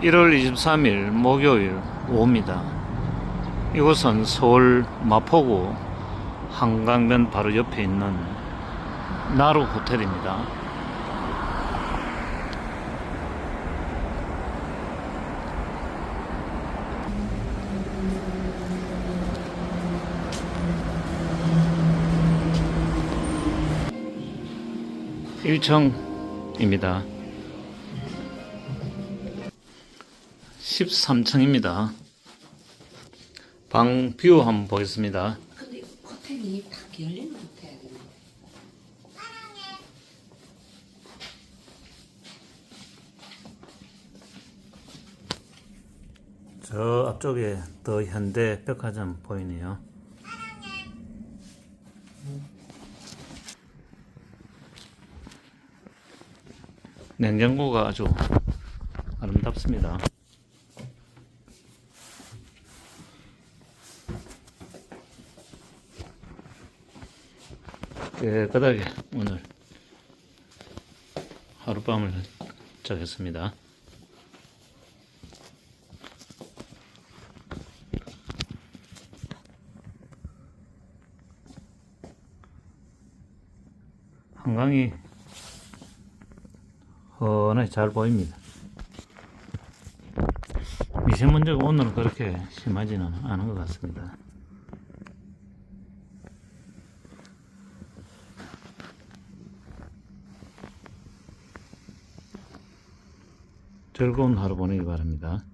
1월 23일 목요일 오후입니다. 이곳은 서울 마포구 한강변 바로 옆에 있는 나루 호텔입니다. 일층입니다 13층입니다. 방 뷰 한번 보겠습니다. 근데 호텔이 딱 열리는 호텔이네. 저 앞쪽에 더 현대 백화점 보이네요. 냉장고가 아주 아름답습니다. 깨끗하게 오늘 하룻밤을 자겠습니다. 한강이 훤하게 잘 보입니다. 미세먼지가 오늘은 그렇게 심하지는 않은 것 같습니다. 즐거운 하루 보내기 바랍니다.